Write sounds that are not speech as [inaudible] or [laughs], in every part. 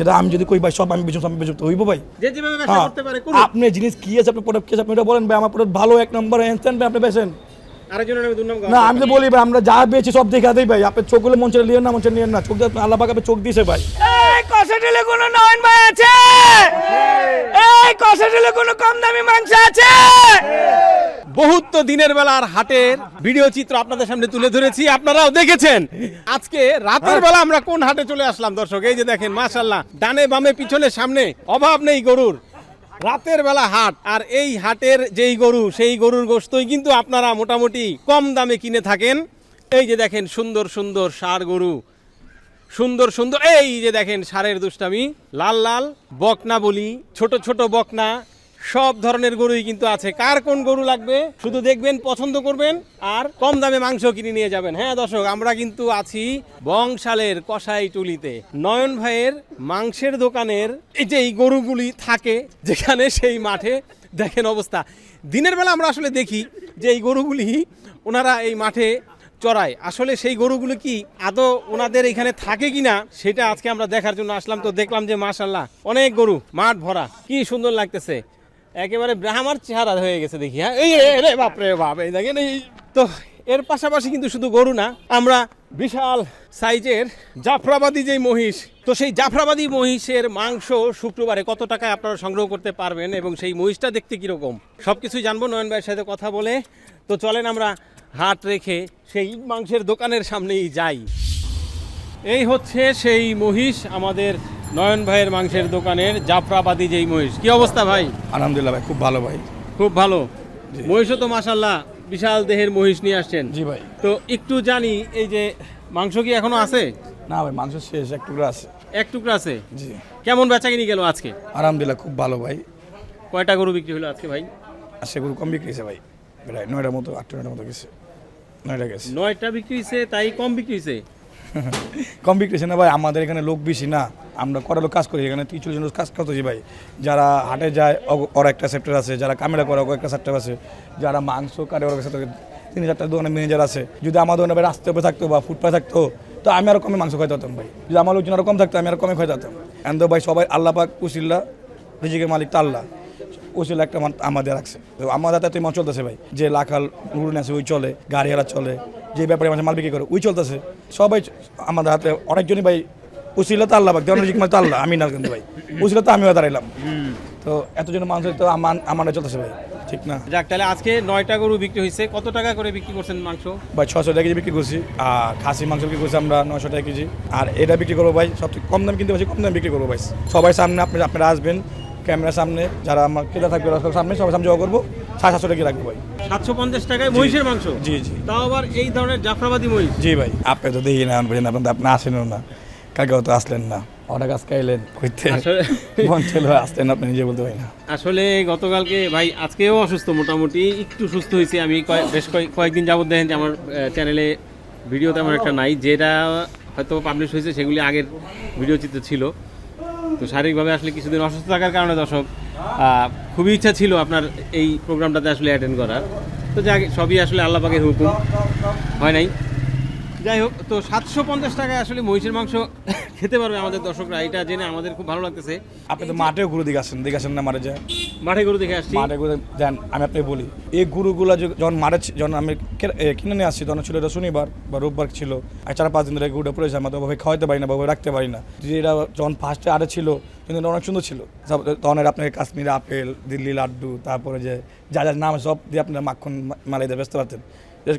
সেটা আমি যদি কই ভাই সব আমি বেচুন আমি বেচুন তো হইব ভাই। যে যেভাবে ব্যবসা হ্যাঁ, করতে পারে করুক। আপনি জিনিস কি আছে আপনি প্রোডাক্ট কি আছে আপনি এটা বলেন ভাই আমার প্রোডাক্ট ভালো এক নম্বর ইনস্ট্যান্ট ভাই আপনি বেচেন। না আমি তো বলি ভাই আমরা যা পেয়েছি সব দেখা দেই ভাই। আপনি চোখগুলো মন ছেড়ে নিয়েন না মন ছেড়ে নিয়েন না। চোখ দিয়ে আল্লাহ পাক আপনি চোখ দিয়েছে ভাই। এই কষাটেলে কোনো নয়ন ভাই আছে? এই কষাটেলে কোনো কম দামি মাংস আছে? বহুত তো দিনের বেলার হাটের ভিডিও চিত্র আপনাদের সামনে তুলে ধরেছি, আপনারাও দেখেছেন। আজকে রাতের বেলা আমরা কোন হাটে চলে আসলাম, দর্শক? এই যে দেখেন মাশাল্লাহ ডানে বামে, পিছনে সামনে, অভাব নেই গরুর। রাতের বেলা হাট, আর এই হাটের যেই গরু, সেই গরুর গোস্তই কিন্তু আপনারা মোটামুটি কম দামে কিনে থাকেন। এই যে দেখেন, সুন্দর সুন্দর সার গরু। সুন্দর সুন্দর, এই যে দেখেন, সারের দুষ্টামি। লাল লাল, বকনা বলি, ছোট ছোট বকনা সব ধরনের গরুই কিন্তু আছে। কার কোন গরু লাগবে, শুধু দেখবেন, পছন্দ করবেন আর কম দামে মাংস কিনে নিয়ে যাবেন। হ্যাঁ দর্শক, আমরা কিন্তু আছি বংশালের কষাই টুলিতে। নয়ন ভাইয়ের মাংসের দোকানের এই যে এই গরুগুলি থাকে, যেখানে সেই মাঠে দেখেন অবস্থা। দিনের বেলা আমরা আসলে দেখি যে এই গরুগুলি ওনারা এই মাঠে চড়ায়। আসলে সেই গরুগুলো কি আদৌ ওনাদের এখানে থাকে কিনা, সেটা আজকে আমরা দেখার জন্য আসলাম। তো দেখলাম যে মাশাল্লাহ, অনেক গরু, মাঠ ভরা। কি সুন্দর লাগতেছে। একেবারে ব্রাহ্মার চেহারা হয়ে গেছে দেখি হ্যাঁ? এই রে বাপরে, বাপ, এই দেখেন, এই তো এর পাশাপাশি কিন্তু শুধু গরু না, আমরা বিশাল সাইজের জাফরাবাদী যে মহিষ, তো সেই জাফরাবাদী মহিষের মাংস শুক্রবারে কত টাকায় আপনারা সংগ্রহ করতে পারবেন এবং সেই মহিষটা দেখতে কীরকম? সব কিছুই জানব নয়ন ভাইয়ের সাথে কথা বলে। তো চলেন আমরা হাট রেখে সেই মাংসের দোকানের সামনেই যাই। এই হচ্ছে সেই মহিষ আমাদের নয়ন ভাইয়ের মাংসের দোকানের জাফরাবাদী যেই মহিষ। কি অবস্থা ভাই? আলহামদুলিল্লাহ ভাই খুব ভালো ভাই। খুব ভালো। মহিষও তো মাসাল্লাহ বিশাল দেহের মহিষ নিয়ে আসছেন। জি ভাই। তো একটু জানি এই যে মাংস কি এখনও আছে? না ভাই মাংস শেষ এক টুকরা আছে। এক টুকরা আছে? জি। কেমন বেচা কিনি গেল আজকে? আলহামদুলিল্লাহ খুব ভালো ভাই। কয়টা গরু বিক্রি হলো আজকে ভাই? আর গরু কম বিক্রি হয়েছে ভাই। প্রায় নয়টার মতো আটটা নয়টার মতো গেছে। নয়টা গেছে। নয়টা বিক্রি হয়েছে তাই কম বিক্রি হয়েছে? কম না ভাই, আমাদের এখানে লোক বেশি না। আমরা কটা লোক কাজ করি, এখানে তিরিশ চল্লিশ লোক কাজ করতেছি ভাই। যারা হাটে যায় ওর একটা সেক্টর আছে, যারা ক্যামেরা করে, ওর একটা সেক্টর আছে। যারা মাংস কাটে, ওর সাথে তিন চারটা দোকানের ম্যানেজার আছে। যদি আমার দোকানে ভাই রাস্তায় উপরে থাকতো বা ফুটপাথে থাকতো, তো আমি আরও কমে মাংস খাইতে হতাম ভাই। যদি আমার লোকজন আরও কম থাকতো, আমি আরও কমে খাইতে হতাম এন তো ভাই সবাই আল্লাহ পাক উসিল্লা, রিজিকের মালিক তো আল্লাহ। ওসিল্লা একটা মান- আমাদের রাখছে তো আমাদের হাতে মাল চলতেছে ভাই, যে লাখাল রুল আছে, ওই চলে, গাড়িওয়ালা চলে। যে ব্যাপারে মানুষ মাল বিক্রি করে ওই চলতেছে। সবাই আমাদের হাতে অনেকজনই ভাই উসিল্লা তো আল্লাহ পাক দেওয়ান রিজিক মানে তো আল্লাহ আমি না কিন্তু ভাই উসিল্লা তো আমিও দাঁড়াইলাম। তো এতজন মানুষ তো আমার আমার চলতেছে ভাই ঠিক না? যাক তাহলে আজকে নয়টা গরু বিক্রি হয়েছে। কত টাকা করে বিক্রি করছেন মাংস? ভাই ছশো টাকা কেজি বিক্রি করছি আর খাসি মাংস বিক্রি করছি আমরা নশো টাকা কেজি। আর এটা বিক্রি করব ভাই সবথেকে কম দাম কিনতে পারছি কম দাম বিক্রি করব ভাই। সবাই সামনে আপনি আপনারা আসবেন ক্যামেরার সামনে যারা আমার ক্রেতা থাকবে সামনে সবাই সামনে জমা করব। সাড়ে সাতশো টাকা রাখব ভাই। সাতশো পঞ্চাশ টাকায় মহিষের মাংস? জি জি তাও আবার এই ধরনের জাফরাবাদী মহিষ? জি ভাই আপনি তো দেখি না বলছেন আপনি তো আপনি আসেনও না। কালকে তো আসলেন না। অনেক খাইলেন কইতে। আসলে- মন ছিল আসলেন আপনি নিজে বলতে পারি না। আসলে গতকালকে ভাই আজকেও অসুস্থ মোটামুটি একটু সুস্থ হয়েছি। আমি বেশ কয়েক- কয়েকদিন যাবত দেখেন যে আমার চ্যানেলে ভিডিও তেমন একটা নাই। যেটা হয়তো পাবলিশ হয়েছে সেগুলি আগের ভিডিও চিত্র ছিল। তো শারীরিকভাবে আসলে কিছুদিন অসুস্থ থাকার কারণে দর্শক খুবই ইচ্ছা ছিল আপনার এই প্রোগ্রামটাতে আসলে অ্যাটেন্ড করার। তো যা সবই আসলে আল্লাহ পাকের হুকুম। হয় নাই? যাই হোক তো সাতশো পঞ্চাশ টাকায় আসলে মহিষের মাংস খেতে পারবে আমাদের দর্শকরা। এটা জেনে আমাদের খুব ভালো লাগতেছে। আপনি তো মাঠেও ঘুরে দিকে আসেন দেখে আসেন না মাঠে যায়। মাঠে গরু দেখে আসছি। মাঠে ঘুরে দেন আমি আপনি বলি এই গরুগুলো যখন মাঠে যখন আমি কিনে নিয়ে আসছি তখন ছিল এটা শনিবার বা রোববার ছিল। আর চার পাঁচ দিন ধরে গরুটা পড়েছে আমরা তো ওভাবে খাওয়াতে পারি না বা ওভাবে রাখতে পারি না। যে এটা যখন ফার্স্টে আরে ছিল কিন্তু অনেক সুন্দর ছিল। সব- তখন এর আপনার কাশ্মীর আপেল দিল্লি লাড্ডু তারপরে যে যা যা নাম সব দিয়ে আপনারা মাখন মালাই দিয়ে ব্যস্ত পারতেন।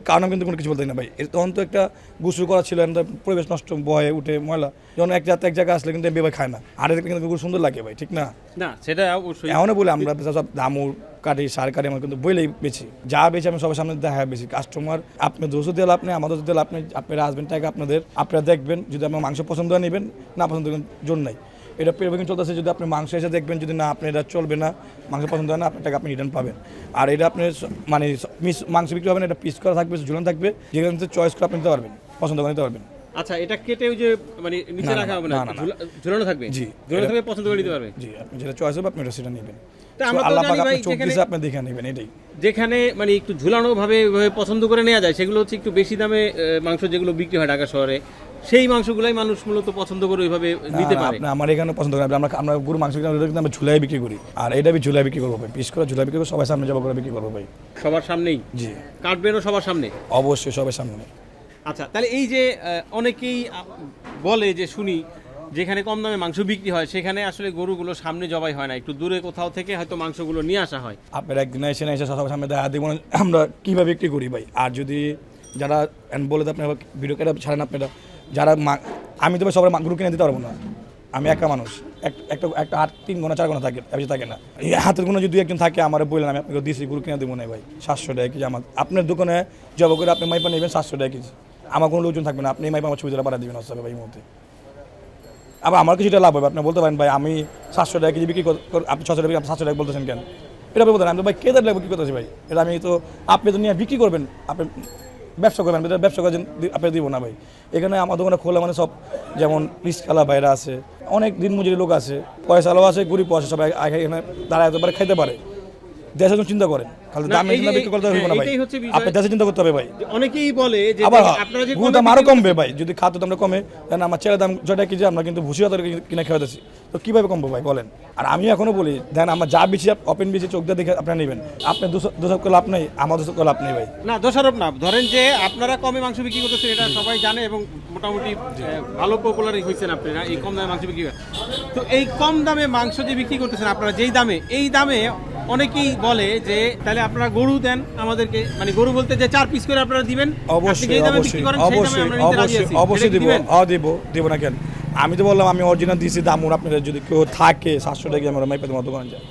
কারণ কিন্তু কোনো কিছু বলতে না ভাই। এর তখন তো একটা গুসু করা ছিল এখন পরিবেশ নষ্ট বয়ে উঠে ময়লা। যখন এক জায়গা এক জায়গায় আসলে কিন্তু বেবাই খায় না। আর কিন্তু সুন্দর লাগে ভাই ঠিক না? না সেটা অবশ্যই। এমনও বলে আমরা সব দামুর কাটি সার কাটি আমার কিন্তু বইলেই বেশি যা বেশি আমি সবার সামনে দেখা বেশি। কাস্টমার আপনি দোষও দিলে আপনি আমাদের দিলে আপনি আপনারা আসবেন টাকা আপনাদের। আপনারা দেখবেন যদি আপনার মাংস পছন্দ হয় নেবেন না পছন্দ জোর নাই। এটা পেরবেন চলতেছে যদি আপনি মাংস এসে দেখবেন যদি না আপনি এটা চলবে না মাংস পছন্দ হয় না আপনার টাকা আপনি রিটার্ন পাবেন। আর এটা আপনি মানে মিস মাংস বিক্রি হবে না এটা পিস করা থাকবে ঝুলানো থাকবে যেখান থেকে চয়েস করে আপনি নিতে পারবেন পছন্দ করে নিতে পারবেন। আচ্ছা এটা কেটে ওই যে মানে নিচে রাখা হবে না না, না, না। ঝুলা- ঝুলানো থাকবে? জি। ঝুলানো থাকবে পছন্দ করে নিতে পারবে? জি আপনি যেটা চয়েস হবে আপনি সেটা নেবেন। আমরা তো জানি ভাই আপনি দেখে নেবেন এটাই। যেখানে মানে একটু ঝুলানো ভাবে পছন্দ করে নেওয়া যায় সেগুলো হচ্ছে একটু বেশি দামে মাংস যেগুলো বিক্রি হয় ঢাকা শহরে সেই মাংসগুলাই মানুষ মূলত পছন্দ করে ওইভাবে নিতে পারে। আপনি আমার এখানে পছন্দ করে আমরা আমরা গরু মাংস কিন্তু আমরা ঝুলাই বিক্রি করি। আর এটা আমি ঝুলাই বিক্রি করব ভাই। পিস করে ঝুলাই বিক্রি করব সবাই সামনে যাব করে বিক্রি করব ভাই। সবার সামনেই? জি। কাটবেনও সবার সামনে? অবশ্যই সবার সামনে। আচ্ছা তাহলে এই যে অনেকেই বলে যে শুনি যেখানে কম দামে মাংস বিক্রি হয় সেখানে আসলে গরুগুলো সামনে জবাই হয় না। একটু দূরে কোথাও থেকে হয়তো মাংসগুলো নিয়ে আসা হয়। আপনার একদিন এসে না এসে সবার সামনে দেখা দিব আমরা কীভাবে বিক্রি করি ভাই? আর যদি যারা বলে আপনার ভিডিও কেটে ছাড়েন আপনারা। যারা আমি তো ভাই সবার গরু কিনে দিতে পারব না। আমি একা মানুষ। এক- একটা একটা আট তিন ঘণ্টা চার ঘণ্টা থাকে, বেশি থাকে না। হাতের কোনো যদি একজন থাকে, আমার বললেন, আমি আপনাকে দিয়েছি গরু কিনে দেবো না ভাই। সাতশো টাকা কেজি আমার আপনার দোকানে জব করে আপনি মাইপা নেবেন সাতশো টাকা কেজি। আমার কোনো লোকজন থাকবে না। আপনি মাইপা আমার ছবি পাঠা দেবেন হচ্ছে ভাই মুহূর্তে। আবার আমার কিছুটা লাভ হবে। আপনি বলতে পারেন, ভাই, আমি সাতশো টাকা কেজি বিক্রি কর- কর- আপনি ছশো টাকা, সাতশো টাকা বলতেছেন কেন? এটা বলতেন আমি তো, ভাই, কেদার লাগবে কী করতেছি ভাই? এটা আমি তো, আপনি তো নিয়ে বিক্রি করবেন। আপনি ব্যবসা করবেন ব্যবসা করেন আপনি দিব না ভাই। এখানে আমার দোকানে খোলা মানে সব, যেমন পিসকালা বাইরা আছে, অনেক দিন মজুরি লোক আছে পয়সাও আছে, গরিব পয়সা সবাই এখানে দাঁড়ায় পারে, খাইতে পারে। দেশের জন্য চিন্তা করেন। দামে বিক্রি করতে হবে না ভাই। এটাই হচ্ছে বিষয়। আপনি দেশে চিন্তা করতে হবে ভাই। অনেকেই বলে যে আপনারা যে গুরুর দাম আরও কমবে ভাই যদি খাদ্য দামটা কমে তাহলে আমার ছেলের দাম যেটা কেজি আমরা কিন্তু ভুসিয়া তরকারি কিনে খাওয়াতেছি তো কীভাবে কমবো ভাই বলেন। আর আমি এখনও বলি দেন আমার যা বেশি ওপেন বেশি চোখ দিয়ে দেখে আপনারা নেবেন। আপনি করে লাভ নেই আমার করে লাভ নেই ভাই। না দোষারোপ না। ধরেন যে আপনারা কমে মাংস বিক্রি করতেছেন এটা সবাই জানে এবং মোটামুটি ভালো পপুলারই হয়েছেন আপনারা এই কম দামে মাংস বিক্রি করে তো এই কম দামে মাংস যে বিক্রি করতেছেন আপনারা যেই দামে এই দামে অনেকেই বলে যে তাহলে আপনারা গরু দেন আমাদেরকে মানে গরু বলতে যে চার পিস করে আপনারা দিবেন অবশ্যই অবশ্যই অবশ্যই অবশ্যই অবশ্যই দিব। দিবেন? দিব দিব না কেন? আমি তো বললাম আমি অরিজিনাল দিয়েছি দাম ওর আপনাদের যদি কেউ থাকে সাতশো টাকা আমরা মাইপে তোমার দোকানে যায়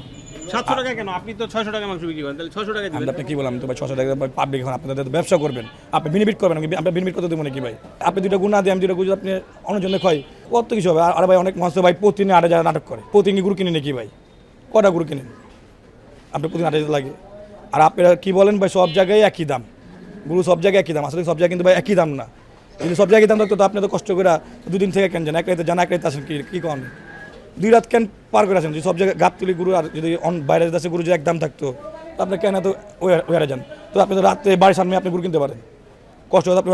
সাতশো টাকা কেন? আপনি তো ছয়শো টাকা মাংস বিক্রি করেন তাহলে ছয়শো টাকা দিবেন আপনি কি বললাম তো ভাই ছশো টাকা পাবলিক এখন আপনাদের ব্যবসা করবেন। আপনি বেনিফিট করবেন আপনি বেনিফিট করতে দেবো নাকি ভাই? আপনি দুটো গুণা দিয়ে আমি দুটো গুণ আপনি অন্যজনে খাই কত কিছু হবে? আর ভাই অনেক মানুষ ভাই প্রতিদিন আটে নাটক করে। প্রতিদিন গুরু কিনে নাকি ভাই? কটা গুরু কিনেন? আপনি প্রতিদিন আটে লাগে। আর আপনারা কি বলেন ভাই, সব জায়গায় একই দাম। গুরু, সব জায়গায় একই দাম। আসলে সব জায়গায় কিন্তু ভাই একই দাম না। যদি সব জায়গায় দাম থাকতো, তো আপনি তো কষ্ট করে দুদিন থেকে কেন যান এক রাতে জান, এক রাতে আসেন, কি, কী কন দুই রাত কেন পার করে আসেন? যদি সব জায়গায় গাপ তুলি গুরু আর যদি অন বাইরে দেশে গুরু যদি এক দাম থাকতো, তো আপনি কেন তো ওয়ারে যান? তো আপনি তো রাত্রে বাড়ির সামনে আপনি গুরু কিনতে পারেন। কষ্ট হলে আপনি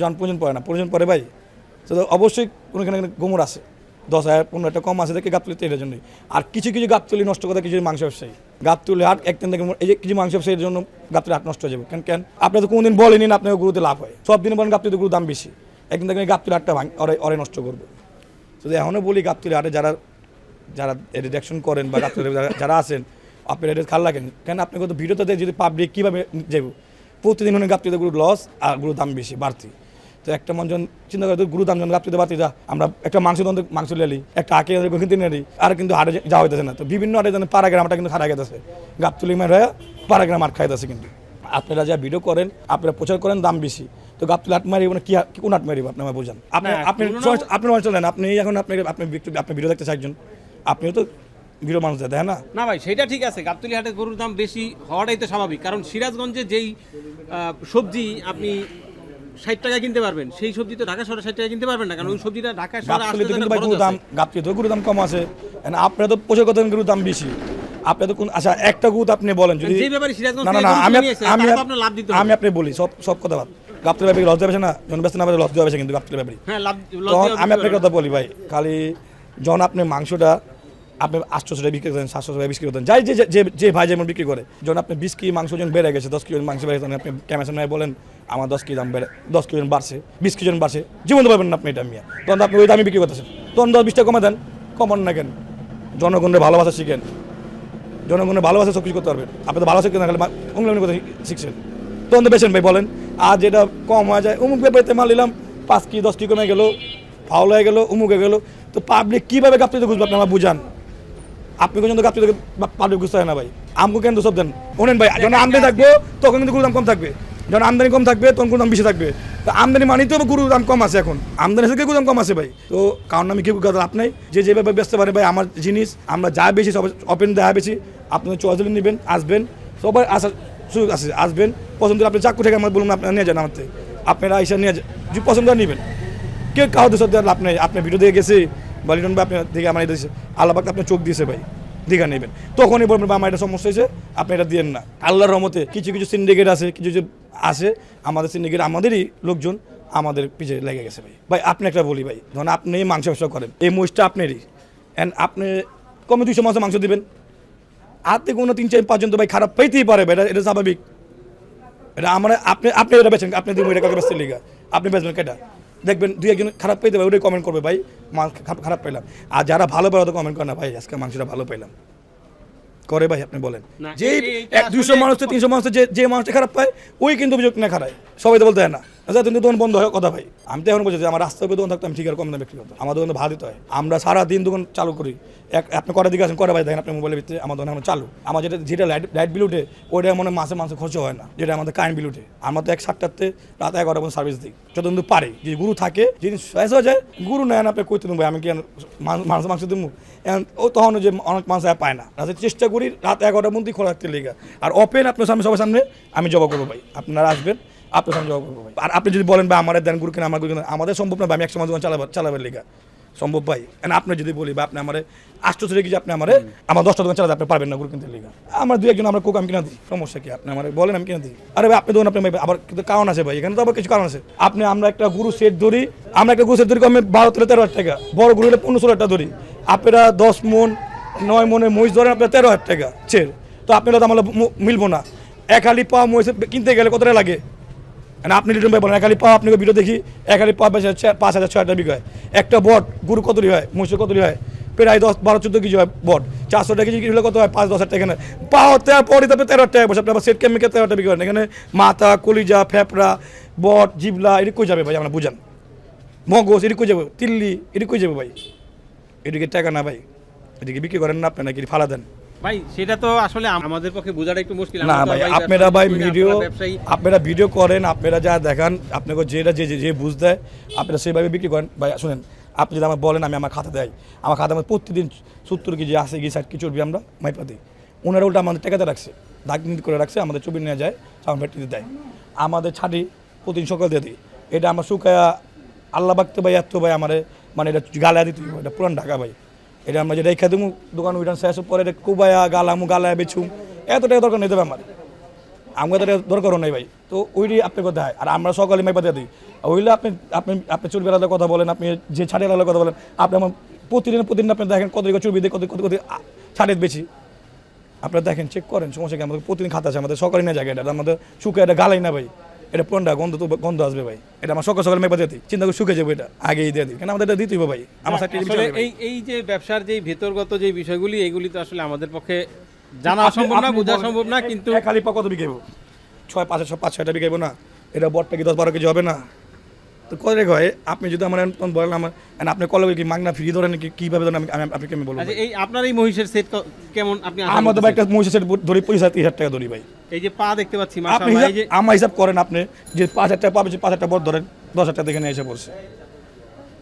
যান, প্রয়োজন পড়ে না। প্রয়োজন পড়ে ভাই। তো অবশ্যই কোনো এখানে গোমর আছে। দশ হাজার পনেরো একটা কম আছে দেখে গাবতলি এটার জন্যই। আর কিছু কিছু গাবতলি নষ্ট করে কিছু মাংস ব্যবসায়ী। গাবতলি হাট একদিন থেকে এই যে কিছু মাংস ব্যবসায়ীর জন্য গাবতলি হাট নষ্ট হয়ে যাবে। কেন কেন? আপনি তো কোনোদিন বলেনি না আপনার গুরুতে লাভ হয়। সব দিন বলেন গাবতলিতে গুরুর দাম বেশি। একদিন থেকে গাবতলি হাটটা ভাঙ অরে নষ্ট করবে। শুধু এখনও বলি গাবতলি হাটে যারা যারা রিডাকশন করেন বা গাবতলি যারা- আছেন আপনি এটা খাল লাগেন কেন? আপনি কত ভিডিওতে যদি পাবলিক কীভাবে যাব প্রতিদিন হলে গাবতলিতে গুরু লস আর গুরুর দাম বেশি, বাড়তি। তো একটা মন যখন চিন্তা করে গুরু দাম যখন গাবতলিতে বাড়তি যা আমরা একটা মাংস দন্ত মাংস লেলি একটা আঁকে কিনতে নেলি আর কিন্তু হাটে যাওয়া হইতেছে না। তো বিভিন্ন হাটে যেন পাড়া গ্রামটা কিন্তু হারা গেতেছে গাবতলি মেয়ের হয়ে পাড়া গ্রাম হাট খাইতেছে কিন্তু। আপনারা যা ভিডিও করেন আপনারা প্রচার করেন দাম বেশি। তো গাবতলি আট মারিব না কি কোন আট মারিব আপনি আমার বোঝান? আপনি আপনি তুলনা- আপনি অঞ্চল নেন আপনি এখন আপনি আপনি আপনি ভিডিও দেখতে চাইছেন আপনিও তো ভিডিও মানুষ দেয় না? না ভাই সেটা ঠিক আছে গাবতলি হাটে গরুর দাম বেশি হওয়াটাই তো স্বাভাবিক। কারণ সিরাজগঞ্জে যেই সবজি আপনি ষাট টাকা কিনতে পারবেন। সেই সবজি তো ঢাকা শহরে ষাট টাকা কিনতে পারবেন না কারণ ওই সবজিটা ঢাকা শহরে তো কিন্তু ভাই গরুর দাম গরুর দাম কম আছে। আপনারা তো গরুর দাম বেশি। আপনি তো কোন আচ্ছা একটা গুত আপনি বলেন যদি যে ব্যাপারে সিরাজগঞ্জ না না আমি আমি লাভ দিতে আমি আপনি বলি সব সব কথা বাদ। গাবতলি ব্যাপারে লস দেবে না? যখন ব্যস্ত না লস দেওয়া কিন্তু গাবতলি ব্যাপারে। হ্যাঁ লাভ আমি পারবেন। কথা বলি ভাই খালি জন আপনি মাংসটা আপনি আটশো বিক্রি করেন সাতশো টাকা বিক্রি করেন যাই যে যে ভাই যেমন বিক্রি করে, যখন আপনি বিশ কেজি মাংস যখন বেড়ে গেছে, দশ কেজি মাংস বেড়ে গেছে আপনি ক্যামেরা সামনে বলেন, আমার দশ কেজি দাম বেড়ে, দশ কেজি বাড়ছে, বিশ কেজি বাড়ছে জীবন পাবেন না আপনি এটা মিয়া তখন আপনি ওই দামে বিক্রি করতেছেন। তখন দশ বিশটা কমে দেন, কমান না কেন? জনগণের ভালোবাসা শিখেন। জনগণের ভালোবাসা সব কিছু করতে পারবেন। আপনি তো ভালোবাসা কেন উংলামি কথা শিখছেন। তখন তো বেছেন ভাই, বলেন, আর যেটা কম হয়ে যায়, অমুক ব্যাপারে মাল নিলাম, পাঁচ কি দশ কি কমে গেল ফাউল হয়ে গেল, অমুক হয়ে গেলো। তো পাবলিক কীভাবে গাপতে বুঝবে আপনি? আমার বুঝান। আপনি পর্যন্ত গাপতে পাবলিক বুঝতে হয় না ভাই। আমকে কেন সব দেন? শোনেন ভাই, যখন আমদানি থাকবে, তখন কিন্তু গুরুর দাম কম থাকবে। যখন আমদানি কম থাকবে, তখন গুরুর দাম বেশি থাকবে। তো আমদানি মানি তো গুরুর দাম কম আছে এখন। আমদানি থেকে গুরুর দাম কম আছে ভাই? তো কারণ আমি কি কথা আপনি যে যেভাবে ব্যস্ত পারে ভাই, আমার জিনিস, আমরা যা বেশি সব ওপেন দেওয়া বেশি, আপনি চয়েস নেবেন, আসবেন। সবাই আসার সুযোগ আছে, আসবেন। পছন্দ আপনি চাকু থেকে আমার বলুন, আপনারা নিয়ে যান আমার থেকে। আপনারা এসে নিয়ে যান পছন্দ নেবেন। কেউ কাউ দেওয়ার লাভ নেই। আপনি ভিডিও দিয়ে গেছে বা লিটন ভাই আপনার দিকে আমার এটা দিয়েছে আল্লাহ পাক আপনার চোখ দিয়েছে ভাই, দীঘা নেবেন। তখনই বলবেন বা আমার এটা সমস্যা হয়েছে, আপনি এটা দিয়েন না। আল্লাহর রহমতে কিছু কিছু সিন্ডিকেট আছে, কিছু কিছু আছে, আমাদের সিন্ডিকেট আমাদেরই লোকজন আমাদের পিছিয়ে লেগে গেছে ভাই। ভাই, আপনি একটা বলি ভাই, ধরুন আপনি মাংস ব্যবসা করেন, এই মহিষটা আপনারই। অ্যান্ড আপনি কমে দুইশো মাসে মাংস দিবেন। থেকে কোনো তিন, চার পাঁচজন তো ভাই খারাপ পাইতেই পারে ভাই, এটা স্বাভাবিক। এটা আমরা, আপনি আপনি এটা বেছেন আপনি দিব, এটা কাউকে বেচতে আপনি বেচবেন কেটা? দেখবেন দুই, একজন খারাপ পেয়ে দেবে ওটাই কমেন্ট করবে ভাই। খারাপ- খারাপ পেলাম আর যারা ভালো পায় তো কমেন্ট করে না ভাই আজকে মাংসটা ভালো পেলাম করে ভাই আপনি বলেন। যে এক দুশো মানুষ তিনশো মানুষ যে যে মানুষটা খারাপ পায় ওই কিন্তু অভিযোগ না খারায়। সবাই তো বলতে হয় না। আচ্ছা কিন্তু দোকান বন্ধ হয় কথা ভাই। আমি তো এখন বলছি যে আমার রাস্তায় দোকান থাকতো আমি ঠিক আর কম দামে বিক্রি করতাম আমার দোকান ভালো দিতে হয়। আমরা সারা দিন দোকান চালু করি। এক আপনি কটা দিকে আসেন, কটা ভাই দেখেন আপনি মোবাইলের ভিতরে আমার দোকান এখন চালু। আমার যেটা যেটা লাইট লাইট বিল উঠে, ওইটা মনে মাসে মাসে খরচ হয় না, যেটা আমাদের কারেন্ট বিল উঠে। আমরা তো এক সাতটাতে রাত এগারোটা পর্যন্ত সার্ভিস দিই। যত কিন্তু পারে যে গুরু থাকে যিনি শেষ হয়ে যায়, গুরু নেন, আপনি কইতে দেবো আমি কি মাংস- মাংস মাংস দেবো ও তখন যে অনেক আর পায় না। রাতে চেষ্টা করি, রাত এগারোটার মধ্যেই খোলা রাখতে লেগে। আর ওপেন আপনার সামনে সবার সামনে আমি জবাব করব ভাই। আপনারা আসবেন আপনার করব ভাই আর আপনি যদি বলেন বা আমার দেন গুরু কিনা আমার গুরু কিনা আমাদের সম্ভব না ভাই, আমি মাস দোকান চালাবার চালাবার লেগা। সম্ভব ভাই। আপনি যদি বলি বা আপনি আমার আশ্চর্য রেখে যে আপনি আমার আমার দশটা দোকান চালাতে আপনি পারবেন না গুরু কিনতে লেগা। আমার দুই একজন আমরা কোক আমি কিনা দিই। সমস্যা কি? আপনি আমার বলেন আমি কিনা দিই। আরে ভাই আপনি দোকান আপনি আবার কিন্তু কারণ আছে ভাই। এখানে তো আবার কিছু কারণ আছে। আপনি আমরা একটা গুরু সেট ধরি আমরা একটা গুরু সেট ধরি কমে বারো থেকে তেরো হাজার টাকা। বড় গুরু হলে পনেরো ষোলো হাজার টাকা ধরি। আপনারা দশ মন নয় মনে মহিষ ধরেন আপনার তেরো হাজার টাকা। ছেড়। তো আপনারা তো আমার মিলবো না। এক হালি পা মহিষ কিনতে গেলে কতটা লাগে? না আপনি লিটন ভাই বলেন, একালি পা আপনি ভিডিও দেখি, একালি পা বেশি হচ্ছে পাঁচ হাজার ছয় হাজার হয় একটা বট গুরু কতলি হয়, মহিষের কতলি হয়? প্রায় দশ, বারো, চোদ্দ কেজি হয় বট। চারশো টাকা কেজি হলে কত হয়? পাঁচ, দশ হাজার টাকা এখানে পা হতে পরে তারপরে তেরো টাকা বসে আপনি আবার সেট কেমিক্যাল তেরো টাকা হয় এখানে মাথা, কলিজা, ফেপড়া, বট, জিবলা এদিকে কই যাবে ভাই? আমরা বুঝান। মগজ এদিকে কই যাবে? তিল্লি এদিকে কই যাবে ভাই? এদিকে টাকা না ভাই। এটিকে বিক্রি করেন না আপনি, নাকি ফালা দেন? ভাই সেটা তো আসলে আমাদের পক্ষে বোঝাটা একটু মুশকিল। না ভাই আপনারা ভাই ভিডিও আপনারা ভিডিও করেন আপনারা যা দেখান আপনাকে যেটা যে যে- যে বুঝ দেয় আপনারা সেভাবে বিক্রি করেন। ভাই শুনেন আপনি যদি আমার বলেন আমি আমার খাতা দেয় আমার খাতা আমার প্রতিদিন সত্তর কেজি আসে কি ষাট কেজি চর্বি আমরা মাইপা দিই। ওনারা উল্টা আমাদের টাকাতে রাখছে দাগ নীতি করে রাখছে আমাদের চর্বি নিয়ে যায় সাউন্ড ফ্যাক্টরিতে দেয়। আমাদের ছাড়ি প্রতিদিন সকাল দিয়ে দিই। এটা আমরা শুকায়া আল্লাহ বাগতে ভাই এত ভাই আমার মানে এটা গালায় দিতে এটা পুরান ঢাকা ভাই। এটা আমরা যেটা রেখে দেবো দোকান উইটান শেষ পরে কুবায়া গালামু গালায় বেছুম এত টাকা দরকার দেবে আমার আমাকে তো দরকারও নেই ভাই। তো ওইটি আপনি কথা হয়। আর আমরা সকালে মাইপা দিয়ে দিই। ওইলে আপনি আপনি আপনি চুল বেলাতে কথা বলেন, আপনি যে ছাড়ে আলাদা কথা বলেন, আপনি আমার প্রতিদিন প্রতিদিন আপনি দেখেন কত চুল দিয়ে কত কত কত ছাড়ে বেশি আপনারা দেখেন চেক করেন, সমস্যা কি? আমাদের প্রতিদিন খাতা আছে, আমাদের সকালে না জায়গা এটা আমাদের শুকে এটা গালাই না ভাই। এটা পন্ডা গন্ধ তো গন্ধ আসবে ভাই। এটা আমার সকাল সকাল মেপা দিয়ে চিন্তা করে শুকে যাব এটা আগেই দিয়ে দিই। কেন আমাদের এটা দিতেই হবে ভাই? আমার সাথে এই এই যে ব্যবসার যে ভেতরগত যে বিষয়গুলি এগুলি তো আসলে আমাদের পক্ষে জানা সম্ভব না বোঝা সম্ভব না কিন্তু খালি পা কত বিকেবো ছয় পাঁচ ছয় পাঁচ ছয়টা বিকেবো না? এটা বটটা কি দশ বারো কেজি হবে না? তো কত রেখে হয়? আপনি যদি আমার এখন বলেন আমার and আপনি কল কি মাগনা ফ্রি ধরেন কি কীভাবে ধরেন আমি আপনাকে আমি বলব আচ্ছা এই আপনার এই মহিষের সেট কেমন আপনি আমাদের করতেছেন? একটা মহিষের সেট ধরি পঁচিশ হাজার তিরিশ হাজার টাকা ধরি ভাই। এই যে পা দেখতে পাচ্ছি আপনি আমার হিসাব করেন আপনি যে পাঁচ হাজার টাকা পাবেন পাঁচ হাজার টাকা বড় ধরেন দশ হাজার টাকা দেখে নিয়ে এসে পড়ছে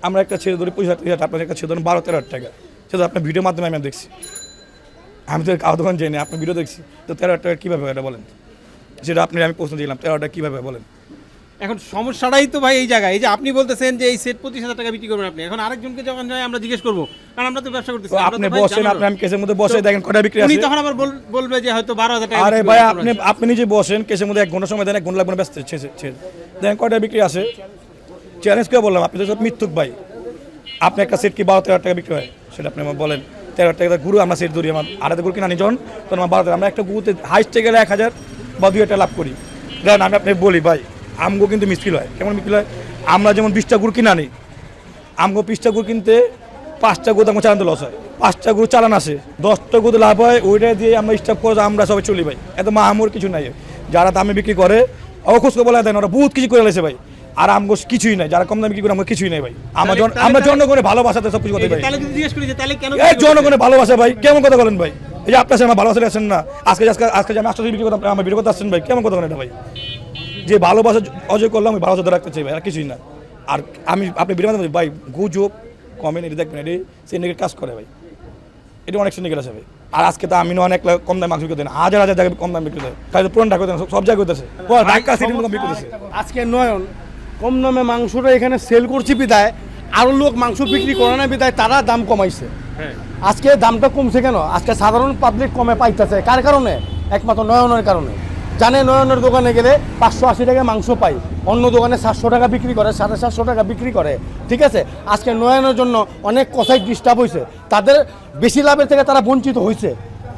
আমরা একটা ছেড়ে ধরি পঁচিশ হাজার তিরিশ হাজার আপনার একটা ছেড়ে ধরেন বারো তেরো হাজার টাকা। সেটা আপনার ভিডিওর মাধ্যমে আমি দেখছি। আমি তো কাউ দোকান যাইনি আপনি ভিডিও দেখছি। তো তেরো হাজার টাকা কীভাবে এটা বলেন? সেটা আপনি আমি প্রশ্ন দিলাম তেরো হাজার টাকা কীভাবে বলেন? এখন সমস্যাটাই তো ভাই এই জায়গায়। এই যে আপনি বলতেছেন যে এই সেট পঁচিশ হাজার টাকা বিক্রি করবেন আপনি। এখন আরেকজনকে যখন যায় আমরা জিজ্ঞেস করব। কারণ আমরা তো ব্যবসা করতেছি আপনি বসেন। আপনি আমি কেসের মধ্যে বসে দেখেন কটা বিক্রি উনি আছে। তখন আবার বলবে যে হয়তো বারো হাজার টাকা আরে ভাই আপনি আপনি নিজে বসেন কেসের মধ্যে এক ঘণ্টা সময় দেন এক ঘণ্টা লাগবে ব্যস্ত দেখেন কয়টা বিক্রি আছে। চ্যালেঞ্জ করে বললাম আপনি তো সব মিথ্যুক ভাই। আপনি একটা সেট কি বারো তেরো টাকা বিক্রি হয়? সেটা আপনি আমার বলেন। তেরো হাজার টাকা গুরু আমরা সেট ধরি আমার আড়াতে গুরু কিনা নি যখন তখন আমার বারো আমরা একটা গুরুতে হাইস্টে গেলে এক হাজার বা দুই হাজার লাভ করি। দেখেন আমি আপনি বলি ভাই আমগো কিন্তু মিস্কিল হয়। কেমন মিস্কিল হয়? আমরা যেমন বিশটা গুড় কিনা নিই আমগো পিসটা গুড় কিনতে পাঁচটা গুড় আমার চালাতে লস হয়। পাঁচটা গুড় চালান আসে দশটা গুড় লাভ হয় ওইটা দিয়ে আমরা স্টাফ করে আমরা সবাই চলি ভাই। এত মাহামুর কিছু নাই। যারা দামে বিক্রি করে অখুশকে বলে দেন ওরা বহুত কিছু করে লেছে ভাই। আর আমগো কিছুই নাই যারা কম দামে বিক্রি করে আমরা কিছুই নাই ভাই। আমরা আমরা জনগণের ভালোবাসাতে সব কিছু এই ভাই এই জনগণের ভালোবাসা ভাই কেমন কথা বলেন ভাই? এই যে আপনার সাথে আমার ভালোবাসা আছেন না আজকে আজকে আজকে আমি আটশো বিক্রি করতাম আমার বিক্রি করতে আসছেন ভাই কেমন কথা বলেন এটা ভাই? যে ভালোবাসা অজয় করলাম ওই ভালোবাসা ধরে রাখতে চাই ভাই আর কিছুই না। আর আমি আপনি বিরিয়ানি ভাই গুজব কমেন্ট এটা দেখবেন এটি সিন্ডিকেট কাজ করে ভাই। এটা অনেক সিন্ডিকেট আছে ভাই। আর আজকে তো আমি অনেক কম দামে মাংস বিক্রি হাজার হাজার জায়গায় কম দাম বিক্রি দেয় তাই পুরনো ঢাকা দেন সব জায়গায় করতেছে। ঢাকা সিটি বিক্রি করতেছে। আজকে নয়ন কম দামে মাংসটা এখানে সেল করছি বিদায় আরও লোক মাংস বিক্রি করে না বিদায় তারা দাম কমাইছে। হ্যাঁ। আজকে দামটা কমছে কেন? আজকে সাধারণ পাবলিক কমে পাইতেছে। কার কারণে? একমাত্র নয়নের কারণে। জানে নয়নের দোকানে গেলে পাঁচশো আশি টাকা মাংস পাই। অন্য দোকানে সাতশো টাকা বিক্রি করে, সাড়ে সাতশো টাকা বিক্রি করে। ঠিক আছে? আজকে নয়নের জন্য অনেক কথাই ডিস্টার্ব হয়েছে তাদের বেশি লাভের থেকে তারা বঞ্চিত হয়েছে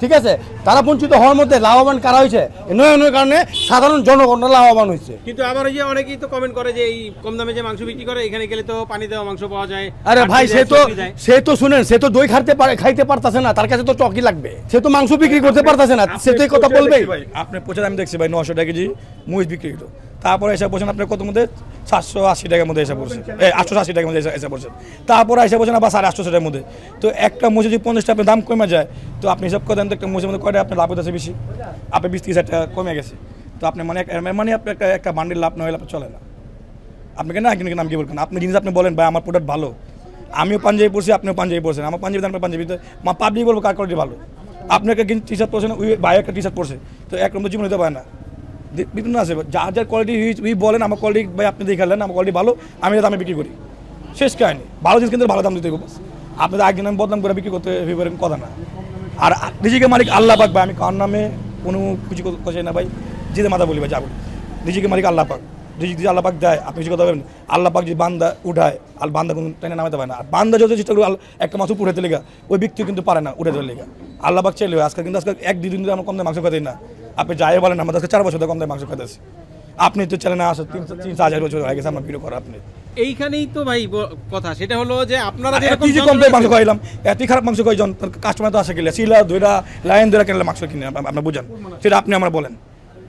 ঠিক আছে? তারা বঞ্চিত হওয়ার মধ্যে লাভবান কারা হয়েছে? এই নয়নের কারণে সাধারণ জনগণরা লাভবান হয়েছে। কিন্তু আবার ওই যে অনেকেই তো কমেন্ট করে যে এই কম দামে যে মাংস বিক্রি করে এখানে গেলে তো পানি দেওয়া মাংস পাওয়া যায় আরে ভাই সে তো সে তো শুনেন সে তো দই খাইতে পারে খাইতে পারতাছে না তার কাছে তো চকি লাগবে। সে তো মাংস বিক্রি করতে পারতাছে না সে তো এই কথা বলবে ভাই আপনি প্রচার আমি দেখছি ভাই নশো টাকা কেজি মহিষ বিক্রি হতো তারপরে এসে বলছেন আপনার কত মধ্যে? সাতশো আশি টাকার মধ্যে এসে পড়ছে আটশো আশি টাকার মধ্যে এসে- পড়ছে তারপরে এসে বলছেন আবার সাড়ে আটশো টাকার মধ্যে। তো একটা মহিষ যদি পঞ্চাশ টাকা দাম কমে যায়, তো আপনি হিসাব করেন তো একটা মহিষের মধ্যে কয়টা আপনার লাভ হতেছে বেশি? আপনি বিশ তিরিশ টাকা কমে গেছে। তো আপনি মানে মানে আপনি একটা একটা বান্ডিল লাভ না হলে আপনার চলে না। আপনাকে না কিনে নাম কি বলবেন? আপনি জিনিস আপনি বলেন, ভাই, আমার প্রোডাক্ট ভালো। আমিও পাঞ্জাবি পড়ছি আপনিও পাঞ্জাবি পড়ছেন আমার পাঞ্জাবি আপনার পাঞ্জাবি, তো মা পাবলিক বলব কার কোয়ালিটি ভালো। আপনি একটা টি শার্ট পরছেন ওই ভাই একটা টি শার্ট পরছে। তো একরকম জীবন হতে পারে না। বিভিন্ন আছে। যার যার কোয়ালিটি উই বলেন, আমার কোয়ালিটি ভাই আপনি দেখালেন আমার কোয়ালিটি ভালো, আমি দামে বিক্রি করি। শেষ কাহিনি। ভালো জিনিস কিন্তু ভালো দাম দিতে হবে বাস। আপনি তো একদিন আমি বদনাম করে বিক্রি করতে এরকম কথা না। আর নিজেকে মালিক আল্লাহ পাক ভাই, আমি কার নামে কোনো কিছু কথা না ভাই জিদে মাথা বলি ভাই যাব নিজেকে মালিক আল্লাহ পাক। যদি যদি আল্লাহ পাক দেয়, আপনি কিছু কথা বলবেন? আল্লাহ পাক যদি বান্দা উঠায়, আর বান্দা কোনো টেনে নামাতে পারে না। আর বান্দা যত চেষ্টা করবে একটা মাছ উপরে লেগা, ওই ব্যক্তিও কিন্তু পারে না উঠে দেওয়ার লেগা। আল্লাহ পাক চাইলে আজকে কিন্তু আজকে এক দুই দিন আমরা কম দামে মাংস খাতে না। আপনি যাই বলেন আমাদের আজকে চার বছর ধরে কম দামে মাংস খাতে আপনি তো চ্যানেলে আসে তিন তিন চার হাজার বছর হয়ে গেছে আমার ভিডিও করা আপনি। এইখানেই তো ভাই কথা সেটা হলো যে আপনারা এতই যে কম মাংস খাইলাম এতই খারাপ মাংস খাইজন কাস্টমার তো আসে গেলে শিলা ধৈরা লাইন ধরে কিনলে মাংস কিনে আপ- আপনার বুঝান সেটা আপনি আমার বলেন।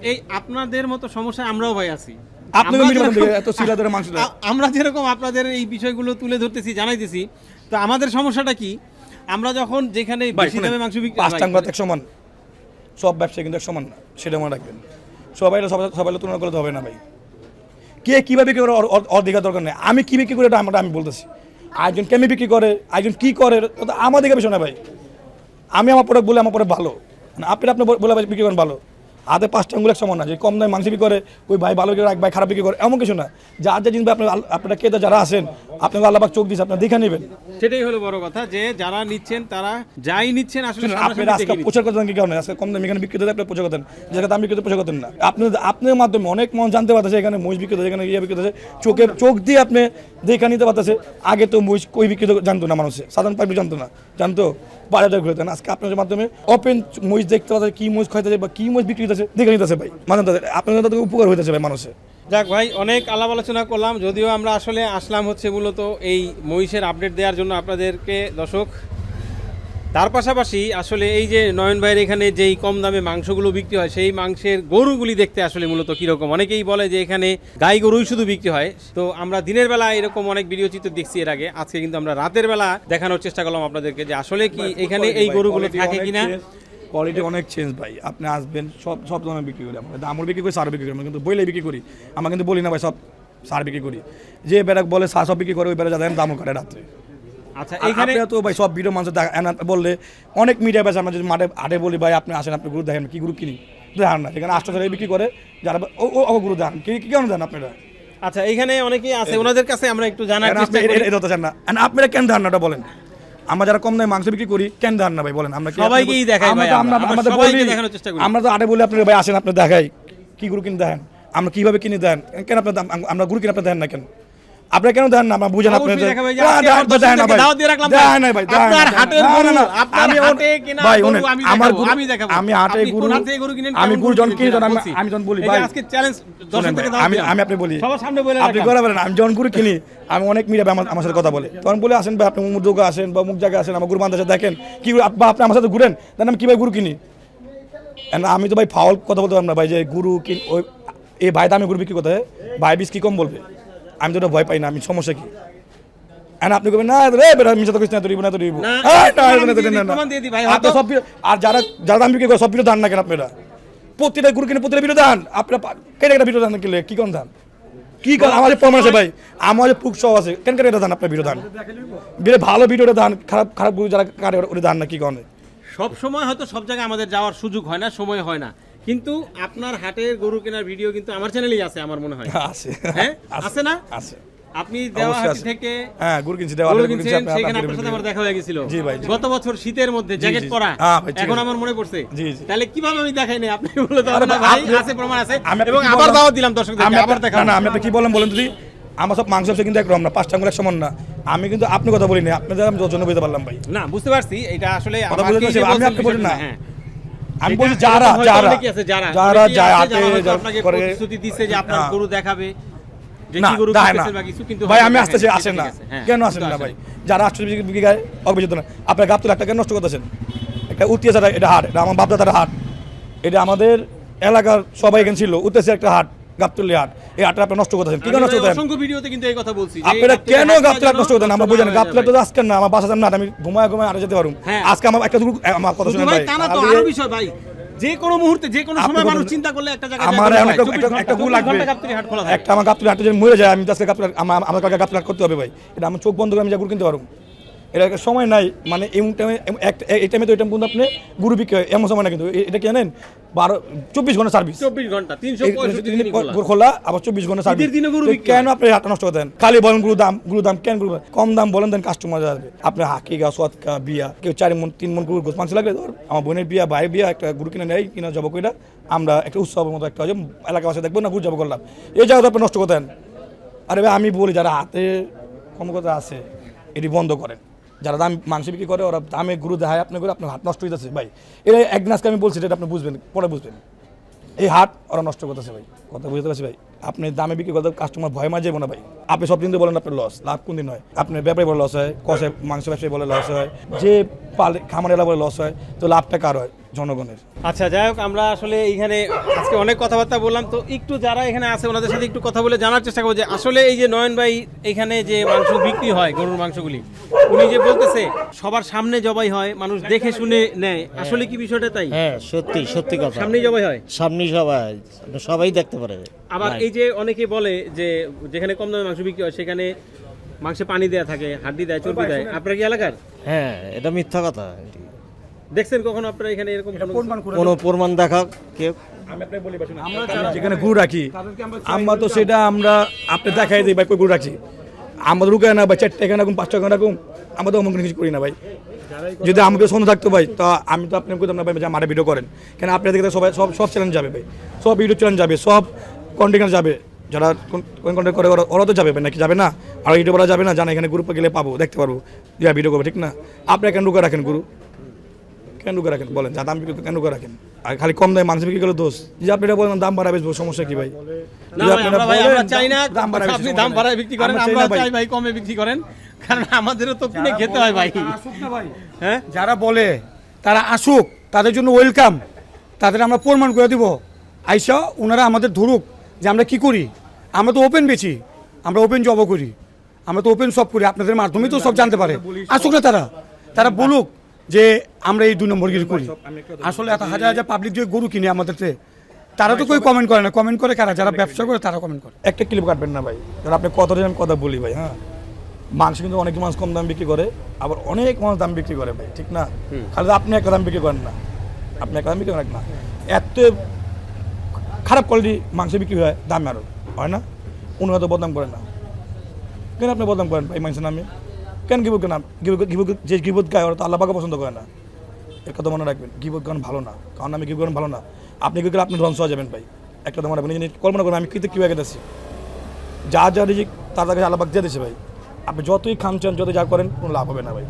এই আপনাদের মতো সমস্যা আমরাও ভাই আছি। আপনি আমরা যেরকম- এত শিলা ধরে মাংস [laughs] আমরা যেরকম আপনাদের এই বিষয়গুলো তুলে ধরতেছি জানাইতেছি তো আমাদের সমস্যাটা কি? আমরা যখন যেখানে বেশি দামে মাংস বিক্রি সমান। সব ব্যবসায়ী কিন্তু সমান না, সেটা মনে রাখবেন। সবাই সবাই তুলনা করলে হবে না ভাই। কে কীভাবে বিক্রি করে দেখার দরকার নেই। আমি কী বিক্রি করে এটা আমরা আমি বলতেছি। একজন কেমি বিক্রি করে একজন কী করে আমাদের বিষয় না ভাই। আমি আমার প্রোডাক্ট বলে, আমার প্রোডাক্ট ভালো। মানে আপনি আপনি বলে বিক্রি করেন ভালো। হাতে পাঁচটা আঙ্গুল এক সমান না যে কম দামে মাংস বিক্রি করে ওই ভাই ভালো বিক্রি ভাই খারাপ বিক্রি করে এমন কিছু না। যার যা জিনিস আপনার আপনারা ক্রেতা যারা আছেন আপনাকে আল্লাহ পাক চোখ দিচ্ছে আপনারা দেখে নেবেন। সেটাই হলো বড় কথা যে যারা নিচ্ছেন তারা যাই নিচ্ছেন আসলে আপনি আজকে। প্রচার করতেন কি কারণে? আজকে কম দামে এখানে বিক্রি হতে আপনি প্রচার করতেন যেটা দাম বিক্রি প্রচার করতেন না। আপনি আপনার মাধ্যমে অনেক মন জানতে পারতেছে এখানে মহিষ বিক্রি এখানে ইয়ে বিক্রি চোখের চোখ দিয়ে আপনি দেখে নিতে পারতেছে, আগে তো মহিষ কই বিক্রি জানতো না মানুষে, সাধারণ পাবলিক জানতো না। জানতো, বাজারে না। আজকে আপনাদের মাধ্যমে ওপেন মহিষ দেখতে পাচ্ছে, কি মহিষ খাইতেছে বা কি মহিষ বিক্রি হতেছে দেখে নিতেছে ভাই। মানে আপনাদের তাদের উপকার হইতেছে ভাই মানুষে। যাক ভাই, অনেক আলাপ আলোচনা করলাম, যদিও আমরা আসলে আসলাম হচ্ছে মূলত এই মহিষের আপডেট দেওয়ার জন্য আপনাদেরকে, দর্শক তার পাশাপাশি আসলে এই যে নয়ন ভাইয়ের এখানে যেই কম দামে মাংসগুলো বিক্রি হয় সেই মাংসের গরুগুলি দেখতে আসলে মূলত কীরকম? অনেকেই বলে যে এখানে গাই গরুই শুধু বিক্রি হয়। তো আমরা দিনের বেলা এরকম অনেক ভিডিও চিত্র দেখছি এর আগে। আজকে কিন্তু আমরা রাতের বেলা দেখানোর চেষ্টা করলাম আপনাদেরকে যে আসলে কি এখানে এই গরুগুলো থাকে কিনা? কোয়ালিটি অনেক চেঞ্জ ভাই। আপনি আসবেন সব সব ধরনের বিক্রি করি আমরা। দামও বিক্রি করি সার বিক্রি করি আমরা কিন্তু বইলে বিক্রি করি। আমরা কিন্তু বলি না ভাই সব সার বিক্রি করি। যে বেড়াক বলে সার সব বিক্রি করে ওই বেড়া যাদের দামও করে রাত্রে। আচ্ছা এখানে এখানে তো ভাই সব ভিডিও মানুষ বললে অনেক মিডিয়া আমরা যদি মাঠে হাটে বলি ভাই আপনি আসেন আপনি গ্রুপ দেখেন কি গ্রুপ কিনি? দেখান না এখানে আটশো টাকা বিক্রি করে যারা ও ও গ্রুপ দেখান কি কেন দেন আপনারা? আচ্ছা এখানে অনেকেই আছে ওনাদের কাছে আমরা একটু জানার চেষ্টা করি। এ- এ- এটা তো চান না। আপনারা কেন ওটা বলেন। আমরা যারা কম দামে মাংস বিক্রি করি কেন দেখান না ভাই বলেন। আমরা সবাইকেই দেখাই আমরা ভাই তো- আমরা। আমাদের বলি। আমরা আটে বলি আপনারা ভাই আসেন আপনি দেখাই। কি গ্রুপ কিনে দেখেন আমরা কীভাবে কিনে দেন? কেন আপনার আমরা গুরু কিনে আপনার দেন না কেন? আপনারা কেন দেন না? আমরা বুঝেন আপনার দেন- না ভাই। দেন না আপনার হাটের গরু, আপনার হাটে আমার গরু- আমি দেখাবো। আমি হাটে আপনি গরু আমি গরু আমি যখন বলি ভাই আজকে চ্যালেঞ্জ দর্শক থেকে দাওয়াত আমি আমি আপনি বলি সবার সামনে বলে আপনি করে বলেন আমি যখন গুরু কিনি আমি অনেক মিডিয়া আমার আমার সাথে কথা বলে। তখন বলে আসেন ভাই আপনি মুখ দোকা আসেন বা মুখ জায়গায় আসেন আমার গুরু বান্ধব দেখেন কি বা আপনি আমার সাথে ঘুরেন দেন আমি কীভাবে গুরু কিনি? আমি তো ভাই ফাউল কথা বলতে পারব না ভাই যে গুরু কিন ওই এই ভাই দামে গুরু বিক্রি করতে হয় ভাই বিষ কি কম বলবে। আমি তো ভয় পাই না আমি সমস্যা কি? আপনি কবেন না রে বেটা মিশা তো কিছু না তুই না তুই আপনি সব আর যারা যারা দাম বিক্রি করে সব ভিডিও দান না কেন আপনারা? প্রতিটা গুরু কিনে প্রতিটা ভিডিও দান। আপনারা কেন একটা ভিডিও দান কিনলে কি কোন দান? কি কারণ আমাদের প্রমাণ আছে ভাই। আমাদের প্রুফ সব আছে। কেন কেন এটা দান আপনার ভিডিও দান? বিরে ভালো ভিডিওটা দান খারাপ খারাপ গুরু যারা কাটে ওটা দান না কি কারণে? সব সময় হয়তো সব জায়গায় আমাদের যাওয়ার সুযোগ হয় না সময় হয় না। কিন্তু আপনার হাটের গরু কেনার ভিডিও কিন্তু আমার চ্যানেলেই আছে আমার মনে হয়। আছে। হ্যাঁ? আছে। না? আছে। আপনি দেওয়াহাটি। থেকে হ্যাঁ কিনছেন সেখানে আপনার সাথে আমার দেখা হয়ে গেছিল। জি ভাই, গত বছর শীতের মধ্যে জ্যাকেট পরা। হ্যাঁ এখন আমার মনে পড়ছে। জি, জি। তাহলে কীভাবে আমি দেখাই নাই? আপনি বলে দাও না ভাই, আছে প্রমাণ আছে। এবং আবার? দাওয়াত দিলাম দর্শকদের আবার দেখা না আমি কি বললাম বলেন যদি আমার সব মাংস কিন্তু একরকম না পাঁচটা এক সমান না। আমি কিন্তু আপনি কথা বলিনি আপনাদের আমি জন্য বুঝতে পারলাম ভাই। না বুঝতে পারছি এটা আসলে আমি আপনি বলেন না। আমি বলছি যারা যারা যারা। যায় করে প্রতিশ্রুতি দিচ্ছে যে আপনার। গরু দেখাবে ভাই আমি আসতেছি আসেন না। হ্যাঁ, কেন আসেন না ভাই? যারা আসছে বিঘায় অভিযোগ না। আপনার গাপ্তুল একটা কেন নষ্ট করতেছেন? একটা এটা হাট এটা আমার বাপদাদার হাট। এটা আমাদের এলাকার সবাই এখানে ছিল উত্তেছে একটা হাট। গাবতুল্লি হাট। এই হাটটা আপনি নষ্ট করতেছেন। কি আমি নষ্ট করতেন অসংখ্য ভিডিওতে কিন্তু এই কথা বলছি আপনারা কেন হাটটা হাট নষ্ট করতেন আমরা বুঝেন না গাবতুল হাট হয়ে তো। না আমার বাসা না আমি ঘুমায় ঘুমায় আরে যেতে পারুম। আজকে আমার একটা দুটো- আমার কথা শুধু শুনেন ভাই ভাই। তো আরও বিষয় ভাই। যে কোনো মুহূর্তে যে কোনো আপনি সময় মানুষ চিন্তা করলে একটা জায়গায় আমার একটা- একটা- ঘন্টা- একটা গু 24 লাগবে। ঘণ্টা গাবতলী হাট খোলা থাকে। একটা আমার গাপতুল হাটে যদি মরে যায় আমি আজকে গাপতুল আমার আমার কাছে গাপতুল করতে হবে ভাই। এটা আমার চোখ বন্ধ করে আমি যা কিনতে পারব এটা সময় নাই মানে এই টাইমে এই টাইমে তো এই টাইম পর্যন্ত আপনি গুরু বিক্রি হয় এমন সময় না কিন্তু। এটা কি জানেন? বারো চব্বিশ ঘণ্টা সার্ভিস 24 ঘণ্টা 365 দিনই খোলা। আবার চব্বিশ ঘণ্টা সার্ভিস দিনে গরু কেন আপনি হাটটা নষ্ট করতেন খালি বলেন গুরু দাম গুরু দাম কেন গুরু কম দাম বলেন দেন কাস্টমার আসবে। আপনি হাকিগা সৎকা বিয়া। কেউ চার মন তিন মন গুরু গোস মাংস লাগলে ধর আমার বোনের বিয়া ভাই বিয়া একটা গুরু কিনে নেয় কিনা জব কইরা আমরা একটা উৎসবের মতো একটা হয় যে এলাকাবাসী দেখব না গুরু জব করলাম। এই জায়গাটা আপনি নষ্ট করতেন আরে ভাই আমি বলি যারা হাতে কথা আছে এটি বন্ধ করেন। যারা দাম মাংস বিক্রি করে, ওরা দামে গুরু দেখায় আপনি করে আপনার হাত নষ্ট হয়ে ভাই। এটা একদিন আজকে আমি বলছি, এটা আপনি বুঝবেন, পরে বুঝবেন। এই হাট ওরা নষ্ট করতেছে ভাই, কথা বুঝতে পারছি ভাই। আপনি দামে বিক্রি করতে কাস্টমার ভয় মাঝে যাব না ভাই। আপনি সব দিন তো বলেন আপনার লস লাভ কোন দিন হয় আপনি ব্যাপারে বলে লস হয়, কষে মাংস ব্যবসায়ী বলে লস হয়, যে পালে খামারেলা বলে লস হয়, তো লাভটা কার হয়? জনগণের। আচ্ছা যাই হোক আমরা আসলে এইখানে আজকে অনেক কথাবার্তা বললাম তো একটু যারা এখানে আছে ওনাদের সাথে একটু কথা বলে জানার চেষ্টা করব যে আসলে এই যে নয়ন ভাই এখানে যে মাংস বিক্রি হয় গরুর মাংসগুলি উনি যে বলতেছে সবার সামনে জবাই হয় মানুষ দেখে শুনে নেয় আসলে কি বিষয়টা তাই? হ্যাঁ সত্যি সত্যি কথা। সামনেই জবাই হয়? সামনে সবাই সবাই দেখতে পারে। আবার এই যে অনেকে বলে যে যেখানে কম দামে মাংস বিক্রি হয় সেখানে মাংসে পানি দেয়া থাকে হাড্ডি দেয় চর্বি দেয়। আপনার কি এলাকার? হ্যাঁ এটা মিথ্যা কথা। দেখছেন কখনো আপনারা এখানে এরকম কোনো প্রমাণ দেখা কেউ? আমরা যেখানে গুরু রাখি আমরা তো সেটা আমরা আপনি দেখাই দিই ভাই গুরু রাখি? আমাদের রুকায় না ভাই চারটে এখানে রাখুন পাঁচটা এখানে রাখুন আমরা তো অমন কোনো কিছু করি না ভাই। যদি আমাকে সন্দেহ থাকতো ভাই তো আমি তো আপনি করতাম না ভাই আমার ভিডিও করেন। কেন আপনি দেখতে সবাই সব সব চ্যানেল যাবে ভাই। সব ইউটিউব চ্যানেল যাবে সব কন্টেন্ট যাবে। যারা কন্টেন্ট করে ওরা- তো যাবে নাকি যাবে না? আর ইউটিউবরা যাবে না জানা এখানে গ্রুপে গেলে পাবো দেখতে পারব। যা ভিডিও করবে ঠিক না? আপনি কেন রুকা রাখেন গুরু কেন রুকা রাখেন? বলেন যা দাম বিক্রি করে কেন রুকা রাখেন? আর খালি কম দামে মানুষ বিক্রি করলে দোষ। যে আপনি এটা বলেন দাম বাড়াবে সমস্যা কি ভাই? দাম বাড়ায় বেশি দাম বাড়ায় বিক্রি করেন আমরা ভাই। চাই ভাই কমে বিক্রি করেন কারণ আমাদেরও তো কিনে খেতে হয় ভাই। হ্যাঁ? যারা বলে তারা আসুক তাদের জন্য ওয়েলকাম তাদের আমরা প্রমাণ করে দিব। আইসা ওনারা আমাদের ধরুক যে আমরা কি করি। আমরা তো ওপেন বেচি আমরা ওপেন জবও করি। আমরা তো ওপেন সব করি আপনাদের মাধ্যমেই তো সব জানতে পারে। আসুক না তারা। তারা বলুক। যে আমরা এই দুই নম্বর গিরি করি। আসলে এত হাজার হাজার পাবলিক যে গরু কিনে আমাদের থেকে, তারা তো কেউ কমেন্ট করে না। কমেন্ট করে কারা? যারা ব্যবসা করে তারা কমেন্ট করে। একটা ক্লিপ কাটবেন না ভাই। কারণ আপনি কথা আমি কথা বলি ভাই হ্যাঁ? মাংস কিন্তু অনেক মাছ কম দাম বিক্রি করে আবার অনেক মাছ দাম বিক্রি করে ভাই ঠিক না? খালি আপনি একটা দাম বিক্রি করেন না। আপনি একটা দাম বিক্রি করেন না। এত খারাপ কোয়ালিটি মাংস বিক্রি হয় দাম আরও হয় না? উনি হয়তো বদনাম করেন না। কেন আপনি বদনাম করেন ভাই মাংসের নামে? কেন কেন গিবুক গিবুক যে গিবুত গায় ওরা তো আল্লাহ পাকে পছন্দ করে না। এর কথা মনে রাখবেন গিবুত গান ভালো না। কারণ আমি গিবুত গান ভালো না। আপনি কি করে আপনি ধ্বংস হয়ে যাবেন ভাই। একটা মনে রাখবেন জিনিস কল্পনা করেন আমি কিন্তু কীভাবে গেতেছি যা যা রিজিক তার কাছে আল্লাহ পাক দিয়ে দিয়েছে ভাই। আপনি যতই খান চান যত যা করেন কোনো লাভ হবে না ভাই।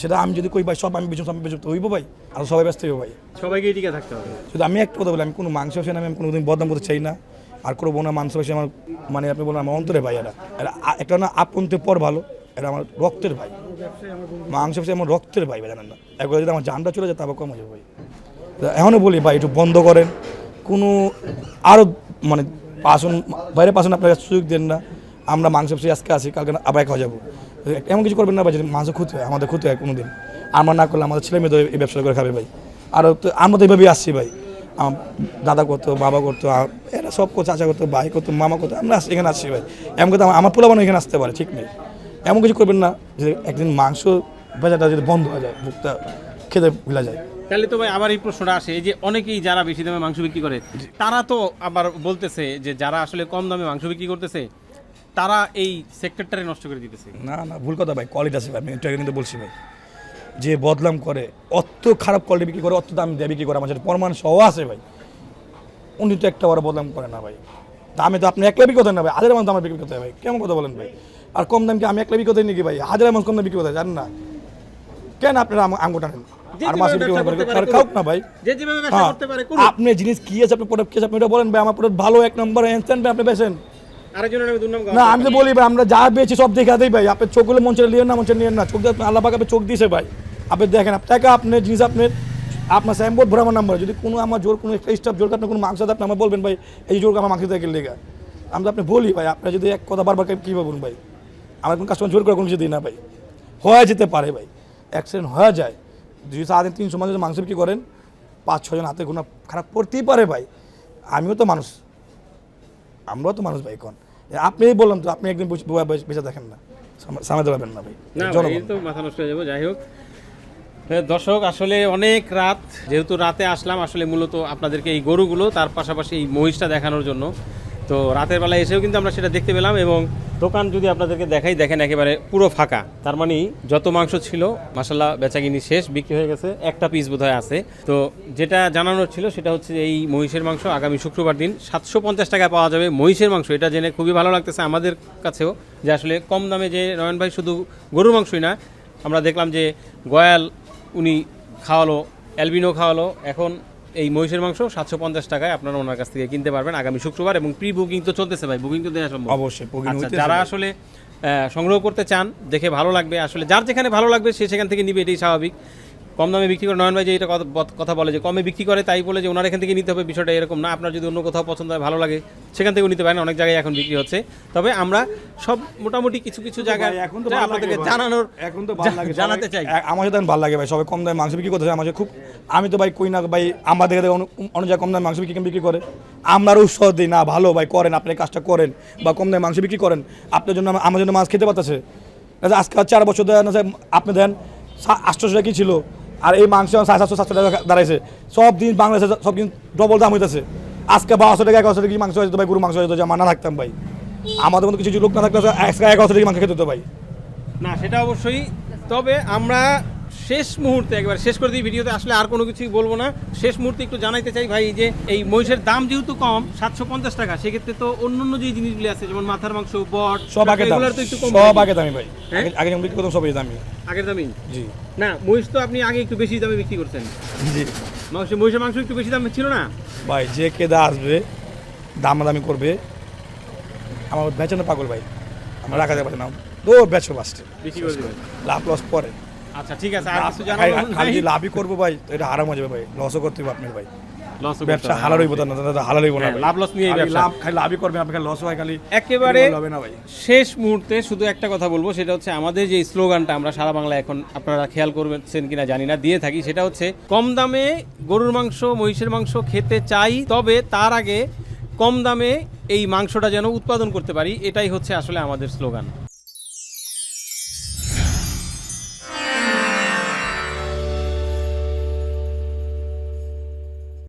সেটা আমি যদি কই ভাই সব আমি সব আমি বেচুন হইব ভাই। আর সবাই ব্যস্ত হইব ভাই। সবাইকে টিকে থাকতে হবে। শুধু আমি একটা কথা বলি আমি কোনো মাংস নামে আমি কোনোদিন বদনাম করতে চাই না। আর করব না, মাংস ব্যবসায় আমার মানে আপনি বলেন আমার অন্তরে ভাই এরা। এরা একটা না আপনতে পর ভালো, এরা আমার রক্তের ভাই। মাংস ব্যবসায় আমার রক্তের ভাই জানেন না। একবার যদি আমার জানটা চলে যায়, তারপর কম হয়ে ভাই। এখনও বলি ভাই, একটু বন্ধ করেন। কোনো আরও মানে পাশন বাইরে পাশন আপনারা সুযোগ দেন না। আমরা মাংস ব্যবসায়ী আজকে আসি কালকে আবার একা যাব। এমন কিছু করবেন না ভাই, যদি মাংস ক্ষতি হয়, আমাদের ক্ষতি হয় কোনো দিন আমরা না করলে আমাদের ছেলে মেয়েদের এই ব্যবসা করে খাবে ভাই। আর আমরা তো এইভাবেই আসছি ভাই। দাদা করতো বাবা করতো এরা সব করতো চাচা করতো ভাই করতো মামা করতো আমরা আসছি এখানে আসছি ভাই। এমন কথা আমার পোলা বানো এখানে আসতে পারে ঠিক নেই। এমন কিছু করবেন না যে একদিন মাংস বেচাটা যদি বন্ধ হয়ে যায় বুকটা খেতে ভুলা যায়। তাহলে তো ভাই আবার এই প্রশ্নটা আসে যে অনেকেই যারা বেশি দামে মাংস বিক্রি করে তারা তো আবার বলতেছে যে যারা আসলে কম দামে মাংস বিক্রি করতেছে তারা এই সেক্টরটারে নষ্ট করে দিতেছে। না না ভুল কথা ভাই কোয়ালিটি আছে ভাই আমি একটু কিন্তু বলছি ভাই। যে বদলাম করে অত খারাপ কোয়ালিটি বিক্রি করে অত দাম দিয়ে বিক্রি করে আমার সাথে প্রমাণ সহ আছে ভাই। উনি তো একটা বড় বদলাম করে না ভাই। দামে তো আপনি একলা বিক্রি করতেন না ভাই হাজার মানুষ দামে বিক্রি করতে ভাই। কেমন কথা বলেন ভাই? আর কম দাম কি আমি একলা বিক্রি করতে নাকি ভাই? হাজার মানুষ কম দামে বিক্রি করতে জানেন না। কেন আপনারা আঙ্গুটা নেন আর মাছ বিক্রি করতে করতে পারে পারে খাওক না ভাই। হ্যাঁ, আপনি জিনিস কি আছে আপনি প্রোডাক্ট কি আছে আপনি এটা বলেন ভাই আমার প্রোডাক্ট ভালো এক নম্বর ইনস্ট্যান্ট আপনি বেছেন না আমি তো বলি ভাই আমরা যা পেয়েছি সব দেখা দেই ভাই। আপনি চোখগুলো মঞ্চে নিয়ে না মঞ্চে নিয়ে না। চোখ দিয়ে আল্লাহ পাক চোখ দিয়েছে ভাই। আপনি দেখেন আপনাকে আপনি জিনিস আপনি আপনার স্যাম্বোর্ড ভরে আমার নাম্বার যদি কোনো আমার জোর কোনো স্টাফ জোর আপনার কোনো মাংস আপনি আমার বলবেন ভাই এই জোর আমার মাংস থেকে লেগে। আমি তো আপনি বলি ভাই আপনি যদি এক কথা বারবার কীভাবে বলুন ভাই? আমার কোনো কাস্টমার জোর করে কোনো কিছু দিই না ভাই। হয়ে যেতে পারে ভাই। অ্যাক্সিডেন্ট হয়ে যায়। যদি সারাদিন তিনশো মানুষ মাংস বিক্রি করেন পাঁচ ছজন হাতে কোনো খারাপ পড়তেই পারে ভাই। আমিও তো মানুষ। আমরাও তো মানুষ ভাই কোন আপনি বললাম তো আপনি একদিন বেঁচে দেখেন না। সামনে সামলাতে না ভাই। তো মাথা নষ্ট হয়ে যাব যাই হোক। হ্যাঁ, দর্শক আসলে অনেক রাত যেহেতু রাতে আসলাম আসলে মূলত আপনাদেরকে এই গরুগুলো তার পাশাপাশি এই মহিষটা দেখানোর জন্য। তো রাতের বেলা এসেও কিন্তু আমরা সেটা দেখতে পেলাম এবং দোকান যদি আপনাদেরকে দেখাই, দেখেন একেবারে পুরো ফাঁকা। তার মানে যত মাংস ছিল মাসাল্লাহ বেচাকিনি শেষ, বিক্রি হয়ে গেছে, একটা পিস বোধহয় আছে। তো যেটা জানানোর ছিল সেটা হচ্ছে এই মহিষের মাংস আগামী শুক্রবার দিন সাতশো পঞ্চাশ টাকায় পাওয়া যাবে মহিষের মাংস। এটা জেনে খুবই ভালো লাগতেছে আমাদের কাছেও যে আসলে কম দামে যে নয়ন ভাই শুধু গরুর মাংসই না, আমরা দেখলাম যে গয়াল উনি খাওয়ালো, অ্যালবিনো খাওয়ালো, এখন এই মহিষের মাংস সাতশো পঞ্চাশ টাকায় আপনারা ওনার কাছ থেকে কিনতে পারবেন আগামী শুক্রবার এবং প্রি বুকিং তো চলতেছে ভাই বুকিং তো দেওয়া সম্ভব। অবশ্যই, আচ্ছা, যারা আসলে আহ, সংগ্রহ করতে চান দেখে ভালো লাগবে। আসলে যার যেখানে ভালো লাগবে সে সেখান থেকে নিবে এটাই স্বাভাবিক। কম দামে বিক্রি করে নয়ন ভাই যে এটা কথা কথা বলে যে কমে বিক্রি করে তাই বলে যে ওনার এখান থেকে নিতে হবে বিষয়টা এরকম না। আপনার যদি অন্য কোথাও পছন্দ হয় ভালো লাগে সেখান থেকেও নিতে পারেন অনেক জায়গায় এখন বিক্রি হচ্ছে। তবে আমরা সব মোটামুটি কিছু কিছু জায়গায় এখন তো আপনাদেরকে জানানোর এখন তো ভালো লাগে জানাতে চাই। আমার সাথে ভালো লাগে ভাই সবাই কম দামে মাংস বিক্রি করতে আমার খুব আমি তো ভাই কই না ভাই আমরা দেখে দেখে অন্য- অন্য জায়গায় কম দামে মাংস বিক্রি বিক্রি করে। আমরা উৎসাহ দিই না ভালো ভাই করেন আপনি কাজটা করেন বা কম দামে মাংস বিক্রি করেন। আপনার জন্য আমার- জন্য মাছ খেতে পারতেছে। আজকে আর চার বছর দেন আপনি দেন আটশোশো কি ছিল? আর এই মাংস সাড়ে সাতশো সাতশো টাকা দাঁড়াইছে। সব দিন বাংলাদেশে সব দিন ডবল দাম হইতেছে। আজকে বারোশো টাকা, এগারোশো টাকা মাংস হয়েছে ভাই? গরু মাংস হয়েছে আমার না থাকতাম ভাই। আমাদের মতো কিছু লোক না থাকলে আজকে এগারোশো টাকা মাংস খেতে হতো ভাই? না, সেটা অবশ্যই। তবে আমরা শেষ মুহূর্তে একবার শেষ করে দিই ভিডিওতে আসলে আর কোনো কিছুই বলব না। শেষ মুহূর্তে একটু জানাইতে চাই ভাই যে এই মহিষের দাম যেহেতু কম সাতশো পঞ্চাশ টাকা সেক্ষেত্রে তো অন্য অন্য যে জিনিসগুলি আছে যেমন মাথার মাংস বট সব আগে দাম। তো একটু কম। সব আগে দামি ভাই। হ্যাঁ? আগে- যেমন বিক্রি করতাম সবই দামি। আগের দামি জি। না মহিষ তো আপনি আগে একটু বেশি দামে বিক্রি করছেন। জি। মাংস মহিষের মাংস একটু বেশি দামে ছিল না? ভাই যে কেদা আসবে দামাদামি করবে আমার বেচানো পাগল ভাই আমার রাখা যাবে না। তো বেচো লাস্টে লাভ লস পরে। আচ্ছা ঠিক আছে আর কিছু জানাব খালি লাভই করব ভাই এটা হারাম হয়ে যাবে ভাই লসও করতে হবে আপনার ভাই। লস ব্যবসা হালাল হইব না দাদা হালাল হইব না হ্যাঁ, লাভ লস খালি ব্যবসা। লাভ খালি লাভই করবেন আপনি লস হয় খালি। একেবারে হবে না ভাই। শেষ মুহূর্তে শুধু একটা কথা বলব সেটা হচ্ছে আমাদের যে স্লোগানটা আমরা সারা বাংলা এখন আপনারা খেয়াল করবেন কিনা জানি না দিয়ে থাকি সেটা হচ্ছে কম দামে গরুর মাংস মহিষের মাংস খেতে চাই তবে তার আগে কম দামে এই মাংসটা যেন উৎপাদন করতে পারি। এটাই হচ্ছে আসলে আমাদের স্লোগান।